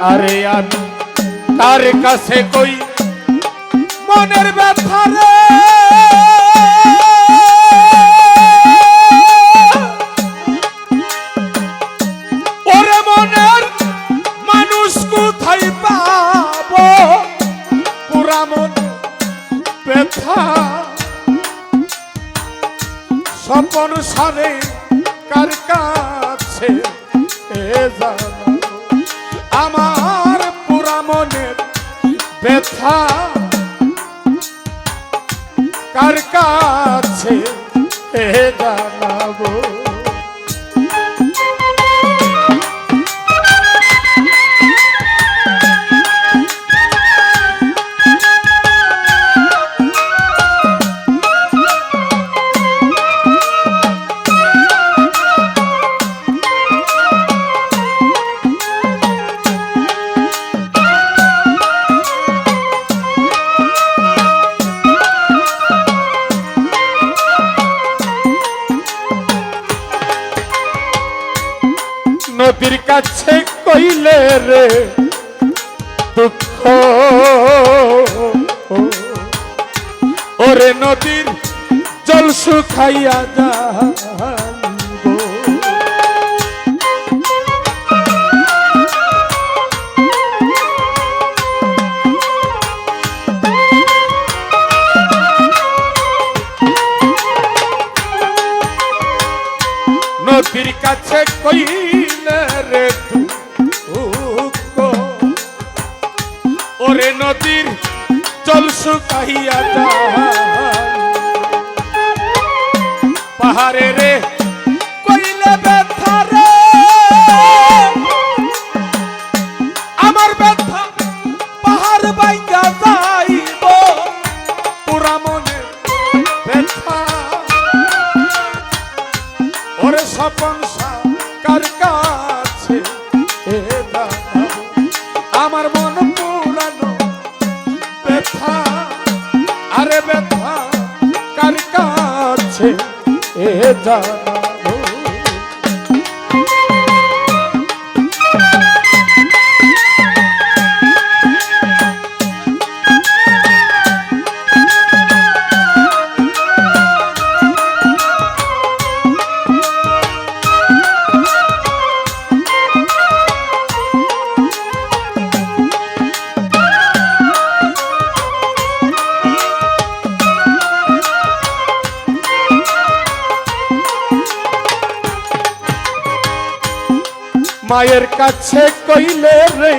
আরে আমি তার কাছে কই? মনের ব্যথা রে। ব্যথা। স্বপন সারে কার কাছে ব্যথা কার কাছে? জল শুকাইয়া যাইবো। নদীর কাছে কইলে রে ওরে নদীর জল শুকাইয়া যায় পাহাড়ে রে মায়ের কাছে কইলে রে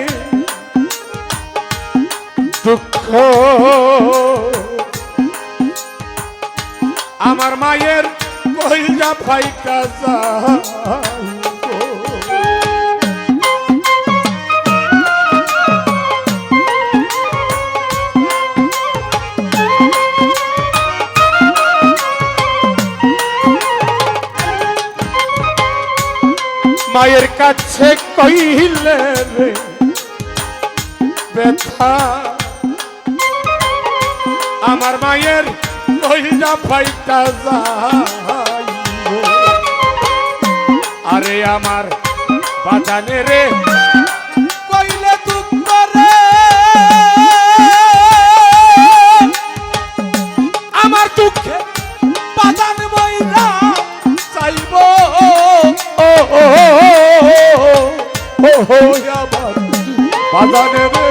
দুঃখ আমার মায়ের কইলা ভাই যাইবো। মায়ের কাছে কইলে রে ব্যথা আমার মায়ের কইলা ফাইটা যায় আরে আমার বাজানে রে ও যাবার বাজানে রে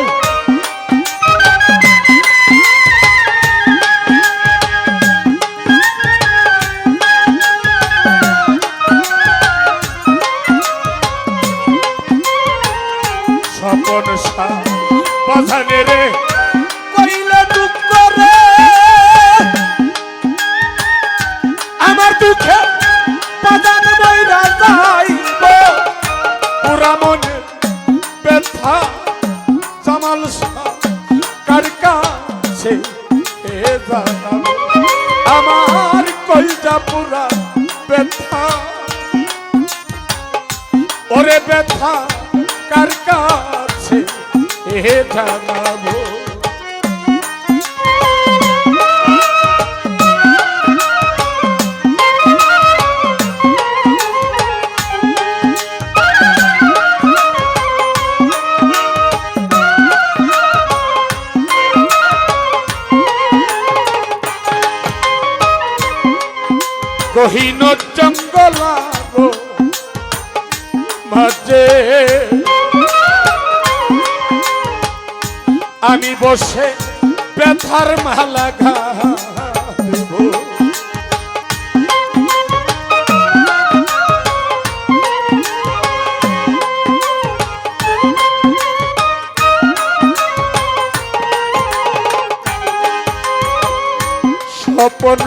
স্বপন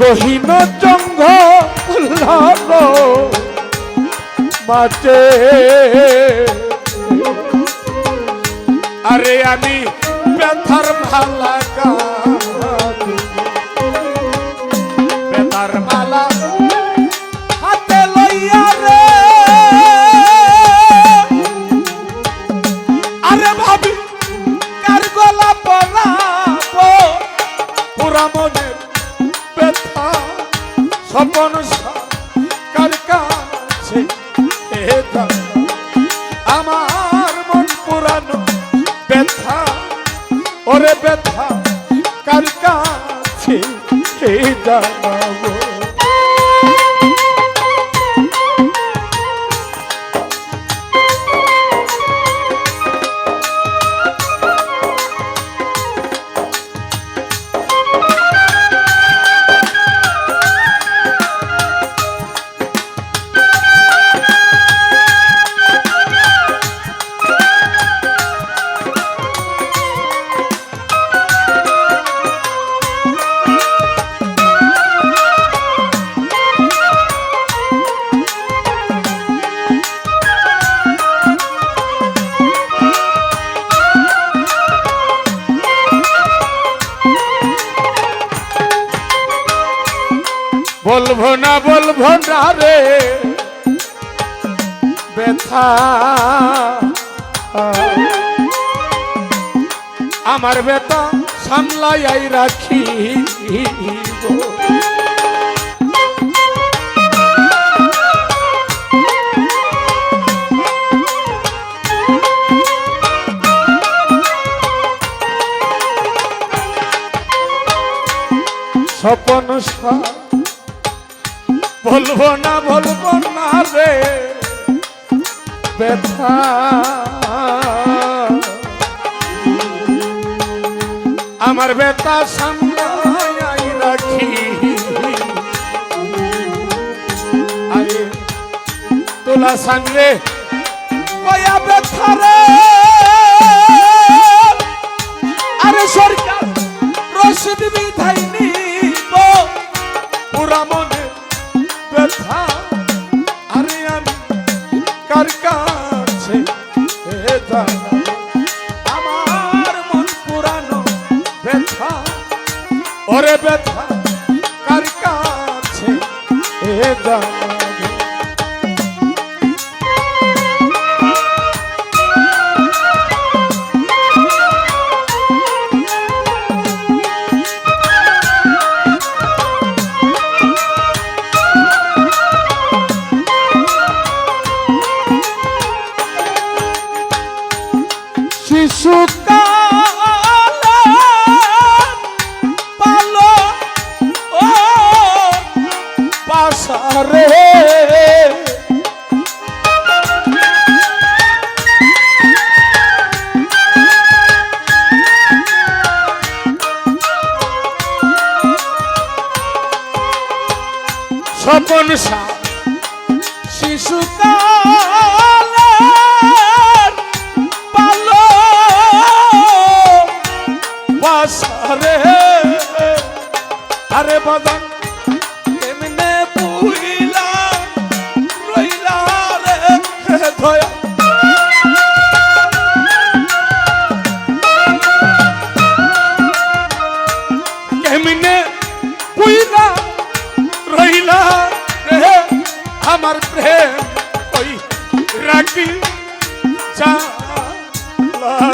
গহীন জঙ্গল মাঠে আরে আমি ব্যথার ভালা গাঁথব। পুরানো ব্যথা ওরে ব্যথা কার কাছে এই বলব না বলব না রে। ব্যথা। আমার বেতা সামলাই রাখি বলব না বলব না রে। ব্যথা। আমার ব্যথা সামলাই রাখি। তোলা সামনে কয়া ব্যথা রে। আরে, সরকার রসিদ বিধাই নিব। পুরা মনে ওরে ব্যথা কার কাছে এ জানাব? স্বপন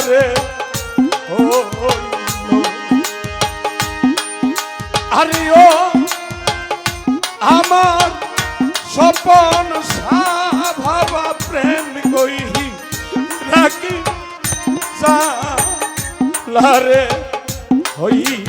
ও আরে ও আমার স্বপন সাভাবা প্রেম কইহি রাখি চালারে হই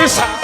স্বপন সা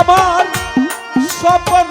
আমার স্বপন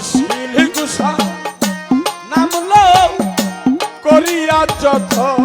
অশ্লীল নামল করিয়া যথা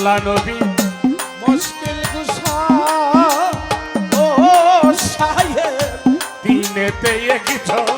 আল্লাহ নবী মুশকিল গুসা ও সাহেব দিনেতে একজন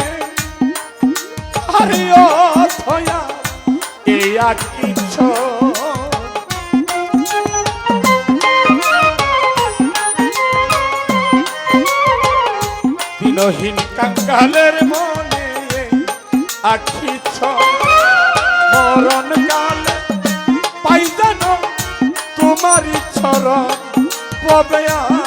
কালের মনে আখি ছরণ কাল পাই জানো তোমারই ছর পবে আ